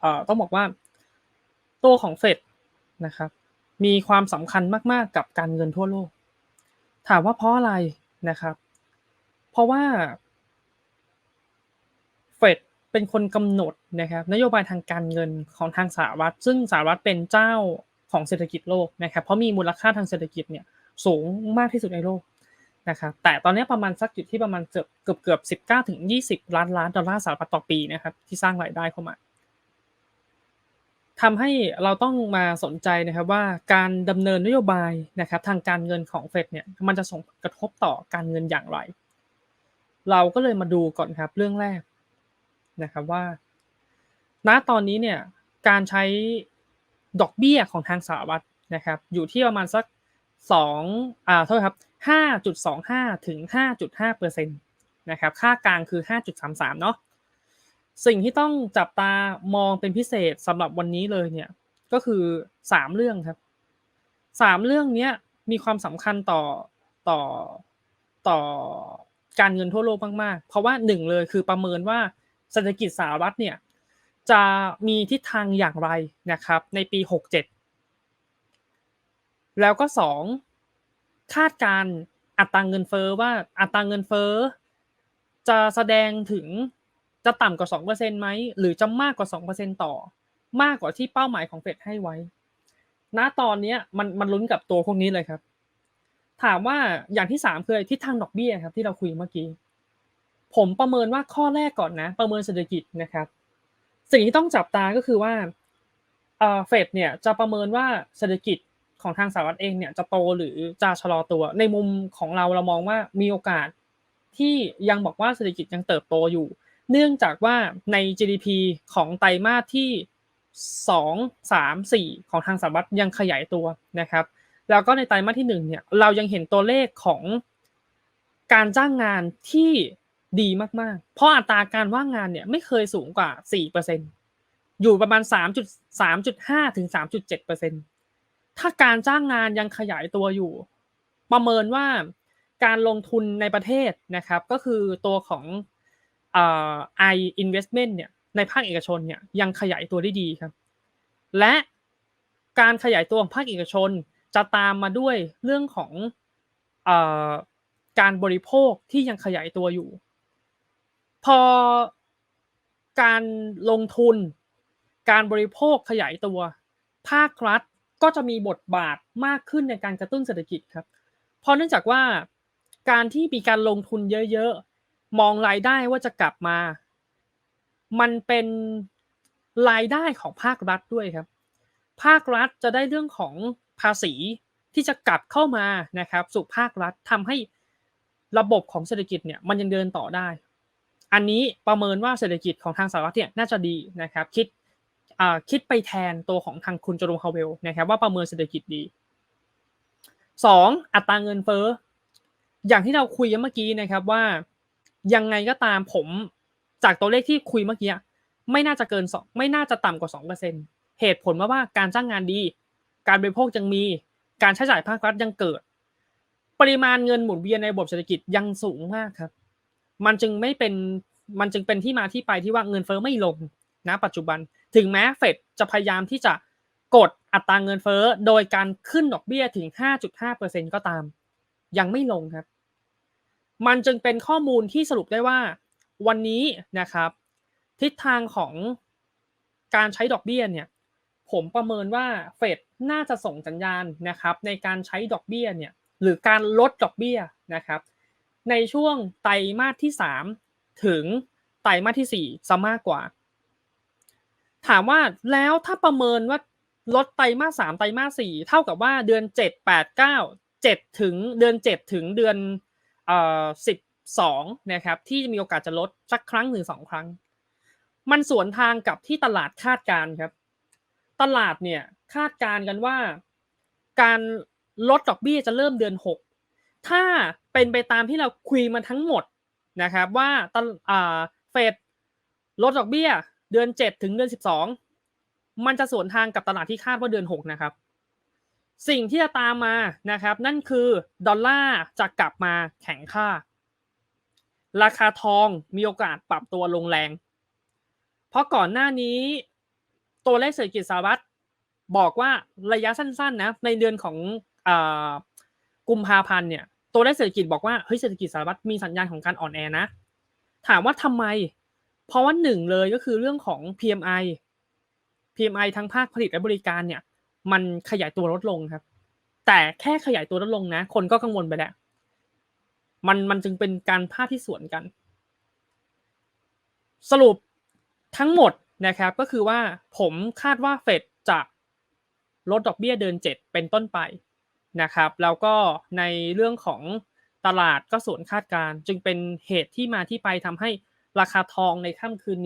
เอ่อต้องบอกว่า ตัวของเฟดนะครับ มีความสำคัญมากๆกับการเงินทั่วโลก ถามว่าเพราะอะไรนะครับ เพราะว่าเฟดเป็นคนกำหนดนะครับนโยบายทางการเงินของทางสหรัฐ ซึ่งสหรัฐเป็นเจ้าของเศรษฐกิจโลกนะครับเพราะมีมูลค่าทางเศรษฐกิจเนี่ยสูงมากที่สุดในโลกนะครับแต่ตอนนี้ประมาณสักอยู่ที่ประมาณเกือบเกือบเกือบสิบเก้าถึงยี่สิบล้านล้านดอลลาร์สหรัฐต่อปีนะครับที่สร้างรายได้เข้ามา ทำให้เราต้องมาสนใจนะครับว่าการดำเนินนโยบายนะครับทางการเงินของเฟดเนี่ยมันจะส่งกระทบต่อการเงินอย่างไร เราก็เลยมาดูก่อนครับเรื่องแรกนะครับว่า ณตอนนี้เนี่ยการใช้ดอกเบี้ยของทางสหรัฐนะครับอยู่ที่ประมาณสักสองอ่าโทษครับห้าจุดสองห้าถึงห้าจุดห้าเปอร์เซ็นต์นะครับค่ากลางคือห้าจุดสามสามเนาะ สิ่งที่ต้องจับตามองเป็นพิเศษสำหรับวันนี้เลยเนี่ยก็คือสามเรื่องครับสามเรื่องนี้มีความสำคัญต่อต่อต่อการเงินทั่วโลกมากๆ เพราะว่าหนึ่งเลยคือประเมินว่าเศรษฐกิจสหรัฐเนี่ยจะมีทิศทางอย่างไรนะครับ ในปี 67 แล้วก็ 2 คาดการอัตราเงินเฟ้อว่าอัตราเงินเฟ้อจะแสดงถึง จะต่ำกว่า 2%ไหมหรือจะมากกว่า 2%ต่อ มากกว่าที่เป้าหมายของเฟดให้ไว้ ณตอนนี้มันมันลุ้นกับตัวพวกนี้เลยครับ ถามว่าอย่างที่ 3 คือทิศทางดอกเบี้ยครับที่เราคุยเมื่อกี้ ผมประเมินว่าข้อแรกก่อนนะ ประเมินเศรษฐกิจนะครับ สิ่งที่ต้องจับตาก็คือว่าเฟดเนี่ยจะประเมินว่าเศรษฐกิจของทางสหรัฐเองเนี่ยจะโตหรือจะชะลอตัว ในมุมของเราเรามองว่ามีโอกาสที่ยังบอกว่าเศรษฐกิจยังเติบโตอยู่ เนื่องจากว่าใน GDP ของไตรมาสที่ 2 3 4 ของทางสหรัฐยังขยายตัวนะครับ แล้วก็ในไตรมาสที่ 1 เนี่ย เรายังเห็นตัวเลขของการจ้างงานที่ดีมากๆ เพราะอัตราการว่างงานเนี่ยไม่เคยสูงกว่า 4%อยู่ประมาณ 3.3.5 ถึง 3.7%ถ้าการจ้างงานยังขยายตัวอยู่ ประเมินว่าการลงทุนในประเทศนะครับ ก็คือตัวของ เอ่อ i investment เนี่ยในภาคเอกชนเนี่ยยังขยายตัวได้ดีครับ และการขยายตัวของภาคเอกชนจะตามมาด้วยเรื่องของเอ่อการบริโภคที่ยังขยายตัวอยู่ พอการลงทุน การบริโภคขยายตัว ภาครัฐก็จะมีบทบาทมากขึ้นในการกระตุ้นเศรษฐกิจครับ เพราะเนื่องจากว่าการที่มีการลงทุนเยอะๆ มองรายได้ว่าจะกลับมา มันเป็นรายได้ของภาครัฐด้วยครับ ภาครัฐจะได้เรื่องของภาษีที่จะกลับเข้ามานะครับสู่ภาครัฐทำให้ระบบของเศรษฐกิจเนี่ยมันยังเดินต่อได้ อันนี้ประเมินว่าเศรษฐกิจของทางสหรัฐเนี่ยน่าจะดีนะครับ คิดคิดไปแทนตัวของทางคุณจอร์นฮาวเวลนะครับ ว่าประเมินเศรษฐกิจดี 2. อัตราเงินเฟ้ออย่างที่เราคุยกันเมื่อกี้นะครับว่า ยังไงก็ตามผมจากตัวเลขที่คุยเมื่อกี้ไม่น่าจะเกินสองไม่น่าจะต่ำกว่าสองเปอร์เซ็นเหตุผลว่าว่าการจ้างงานดี การบริโภคยังมี การใช้จ่ายภาครัฐยังเกิด ปริมาณเงินหมุนเวียนในระบบเศรษฐกิจยังสูงมากครับ มันจึงไม่เป็นมันจึงเป็นที่มาที่ไปที่ว่าเงินเฟ้อไม่ลงนะปัจจุบัน ถึงแม้เฟดจะพยายามที่จะกดอัตราเงินเฟ้อโดยการขึ้นดอกเบี้ยถึง 5.5%ก็ตาม ยังไม่ลงครับ มันจึงเป็นข้อมูลที่สรุปได้ว่าวันนี้นะครับ ทิศทางของการใช้ดอกเบี้ยเนี่ยผมประเมินว่าเฟดน่าจะส่งสัญญาณนะครับในการใช้ดอกเบี้ยเนี่ยหรือการลดดอกเบี้ยนะครับ ในช่วงไตรมาสที่ 3 ถึงไตรมาสที่4ซะมากกว่า ถามว่าแล้วถ้าประเมินว่าลดไตรมาสสามไตรมาสสี่เท่ากับว่าเดือนเจ็ดแปดเก้าเจ็ดถึงเดือนเจ็ดถึงเดือน สิบสองนะครับที่มีโอกาสจะลดสักครั้งหรือสองครั้ง มันสวนทางกับที่ตลาดคาดการครับ ตลาดเนี่ยคาดการกันว่า การลดดอกเบี้ยจะเริ่มเดือนหกถ้าเป็นไปตามที่เราคุยมาทั้งหมดนะครับว่าตลาเฟดลดดอกเบี้ยเดือนเจ็ดถึงเดือนสิบสองมันจะสวนทางกับตลาดที่คาดว่าเดือน 6 นะครับ สิ่งที่จะตามมานะครับ นั่นคือดอลลาร์จะกลับมาแข็งค่า ราคาทองมีโอกาสปรับตัวลงแรง เพราะก่อนหน้านี้ ตัวเลขเศรษฐกิจสหรัฐบอกว่าระยะสั้นๆนะในเดือนของอกุมภาพันธ์เนี่ยตัวเลขเศรษฐกิจบอกว่าเฮ้ยเศรษฐกิจสหรัฐมีสัญญาณของการอ่อนแอนะ ถามว่าทำไม เพราะว่าหนึ่งเลยก็คือเรื่องของ PMI PMI ทั้งภาคผลิตและบริการเนี่ย มันขยายตัวลดลงครับ แต่แค่ขยายตัวลดลงนะ คนก็กังวลไปแล้วมันมันจึงเป็นการภาพที่สวนกัน สรุปทั้งหมดนะครับก็คือว่าผมคาดว่าเฟดจะลดดอกเบี้ยเดินเจ็ดเป็นต้นไปนะครับ แล้วก็ในเรื่องของตลาดก็สวนคาดการณ์จึงเป็นเหตุที่มาที่ไปทำให้ราคาทองในค่ำคืนนี้